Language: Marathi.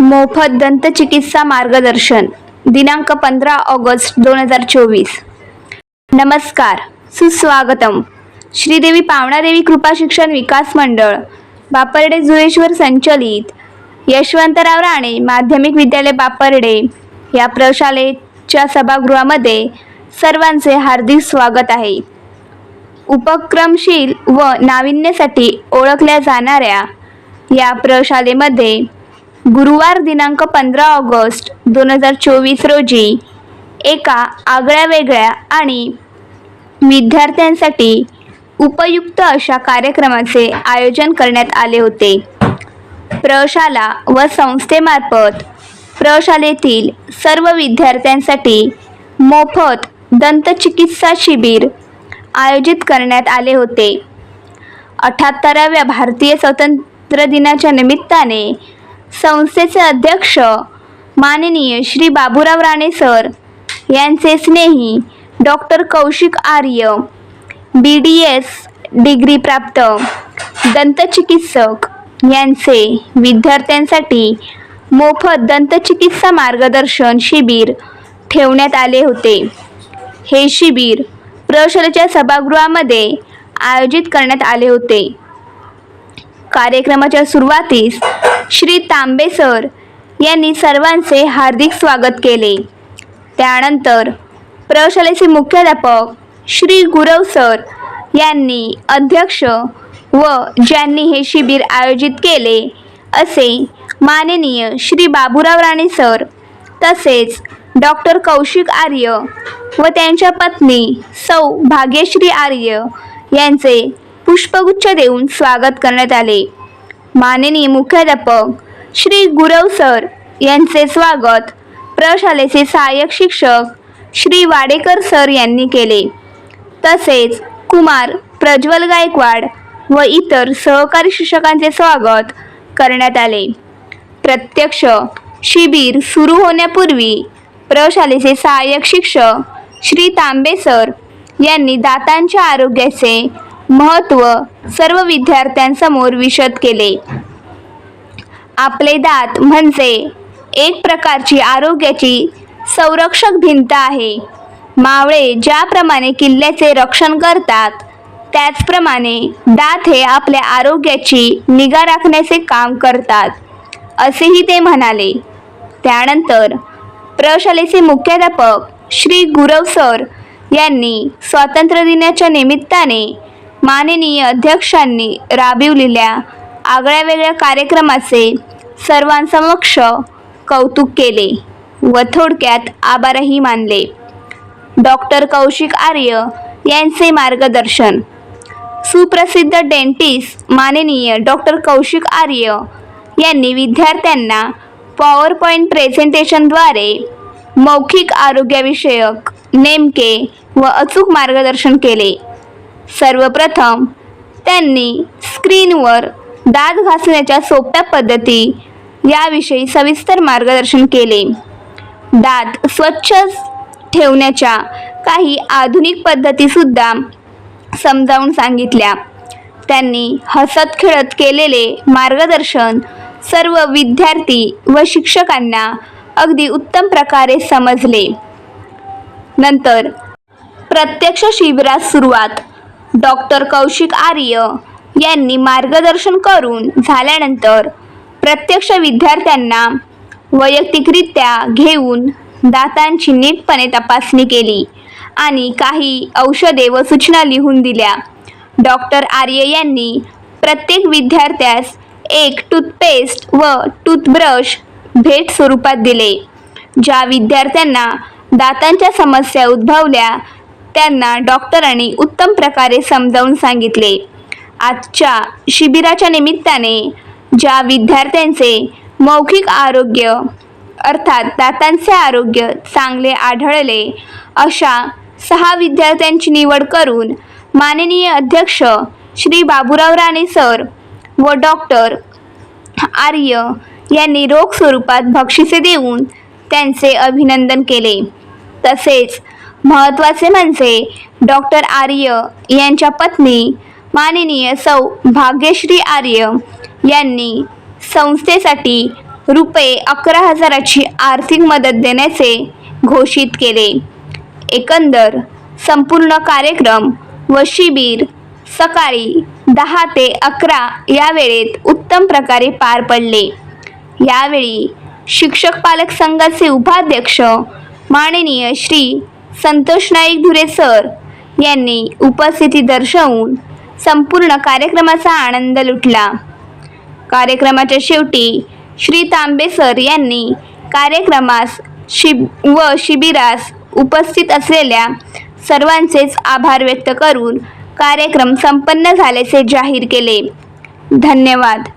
मोफत दंतचिकित्सा मार्गदर्शन दिनांक पंधरा ऑगस्ट दोन हजार चोवीस. नमस्कार सुस्वागतम. श्रीदेवी पावणादेवी कृपा शिक्षण विकास मंडळ बापर्डे जुळेश्वर संचलित यशवंतराव राणे माध्यमिक विद्यालय बापर्डे या प्रशालेच्या सभागृहामध्ये सर्वांचे हार्दिक स्वागत आहे. उपक्रमशील व नाविन्यासाठी ओळखल्या जाणाऱ्या या प्रशालेमध्ये गुरुवार दिनांक पंधरा ऑगस्ट दोन हजार चोवीस रोजी एका आगळ्या वेगळ्या आणि विद्यार्थ्यांसाठी उपयुक्त अशा कार्यक्रमाचे आयोजन करण्यात आले होते. प्रशाला व संस्थेमार्फत प्रशालेतील सर्व विद्यार्थ्यांसाठी मोफत दंतचिकित्सा शिबिर आयोजित करण्यात आले होते. अठ्ठ्याहत्तराव्या भारतीय स्वातंत्र्य दिनाच्या निमित्ताने संस्थेचे अध्यक्ष माननीय श्री बाबूराव राणे सर यांचे स्नेही doctor Kaushik Arya B D S degree प्राप्त दंतचिकित्सक यांचे विद्यार्थ्यांसाठी मोफत दंतचिकित्सा मार्गदर्शन शिबिर ठेवण्यात आले होते. हे शिबिर प्रशालेच्या सभागृहामध्ये आयोजित करण्यात आले होते. कार्यक्रमाच्या सुरुवातीस श्री तांबे सर यांनी सर्वांचे हार्दिक स्वागत केले. त्यानंतर प्रयोगशाळेचे मुख्याध्यापक श्री गुरव सर यांनी अध्यक्ष व ज्यांनी हे शिबिर आयोजित केले असे माननीय श्री बाबूराव राणे सर तसेच डॉक्टर कौशिक आर्य व त्यांच्या पत्नी सौ भाग्यश्री आर्य यांचे पुष्पगुच्छ देऊन स्वागत करण्यात आले. माननीय मुख्याध्यापक श्री गुरव सर यांचे स्वागत. प्रशालेचे सहाय्यक शिक्षक श्री वाडेकर सर यांनी केले. तसेच कुमार प्रज्वल गायकवाड व इतर सहकारी शिक्षकांचे स्वागत करण्यात आले. प्रत्यक्ष शिबिर सुरू होण्यापूर्वी प्रशालेचे सहाय्यक शिक्षक श्री तांबे सर यांनी दातांच्या आरोग्याचे महत्त्व सर्व विद्यार्थ्यांसमोर विशद केले. आपले दात म्हणजे एक प्रकारची आरोग्याची संरक्षक भिंत आहे. मावळे ज्याप्रमाणे किल्ल्याचे रक्षण करतात त्याचप्रमाणे दात हे आपल्या आरोग्याची निगा राखण्याचे काम करतात असेही ते म्हणाले. त्यानंतर प्रशालेचे मुख्याध्यापक श्री गुरव सर यांनी स्वातंत्र्य दिनाच्या निमित्ताने माननीय अध्यक्षांनी राबविलेल्या आगळ्या वेगळ्या कार्यक्रमाचे सर्वांसमक्ष कौतुक केले व थोडक्यात आभारही मानले. डॉक्टर कौशिक आर्य यांचे मार्गदर्शन. सुप्रसिद्ध डेंटिस्ट माननीय डॉक्टर कौशिक आर्य यांनी विद्यार्थ्यांना पॉवर पॉईंट प्रेझेंटेशनद्वारे मौखिक आरोग्याविषयक नेमके व अचूक मार्गदर्शन केले. सर्वप्रथम त्यांनी स्क्रीनवर दात घासण्याच्या सोप्या पद्धती याविषयी सविस्तर मार्गदर्शन केले. दात स्वच्छ ठेवण्याच्या काही आधुनिक पद्धतीसुद्धा समजावून सांगितल्या. त्यांनी हसत खेळत केलेले मार्गदर्शन सर्व विद्यार्थी व शिक्षकांना अगदी उत्तम प्रकारे समजले. नंतर प्रत्यक्ष शिबिरात सुरुवात डॉक्टर कौशिक आर्य यांनी मार्गदर्शन करून झाल्यानंतर प्रत्यक्ष विद्यार्थ्यांना वैयक्तिकरित्या घेऊन दातांची नीटपणे तपासणी केली आणि काही औषधे व सूचना लिहून दिल्या. डॉक्टर आर्य यांनी प्रत्येक विद्यार्थ्यास एक टूथपेस्ट व टूथब्रश भेट स्वरूपात दिले ज्या विद्यार्थ्यांना दातांच्या समस्या उद्भवल्या त्यांना डॉक्टरांनी उत्तम प्रकारे समजावून सांगितले. आजच्या शिबिराच्या निमित्ताने ज्या विद्यार्थ्यांचे मौखिक आरोग्य अर्थात दातांचे आरोग्य चांगले आढळले अशा सहा विद्यार्थ्यांची निवड करून माननीय अध्यक्ष श्री बाबूराव राणे सर व डॉक्टर आर्य यांनी रोख स्वरूपात बक्षिसे देऊन त्यांचे अभिनंदन केले. तसेच महत्त्वाचे म्हणजे डॉक्टर आर्य यांच्या पत्नी माननीय सौ भाग्यश्री आर्य यांनी संस्थेसाठी रुपये अकरा हजाराची आर्थिक मदत देण्याचे घोषित केले. एकंदर संपूर्ण कार्यक्रम व शिबिर सकाळी दहा ते अकरा या वेळेत उत्तम प्रकारे पार पडले. यावेळी शिक्षक पालक संघाचे उपाध्यक्ष माननीय श्री संतोष नाईक धुरे सर यांनी उपस्थिती दर्शवून संपूर्ण कार्यक्रमाचा आनंद लुटला. कार्यक्रमाच्या शेवटी श्री तांबे सर यांनी कार्यक्रमास शिब व शिबिरास उपस्थित असलेल्या सर्वांचेच आभार व्यक्त करून कार्यक्रम संपन्न झाल्याचे जाहीर केले. धन्यवाद.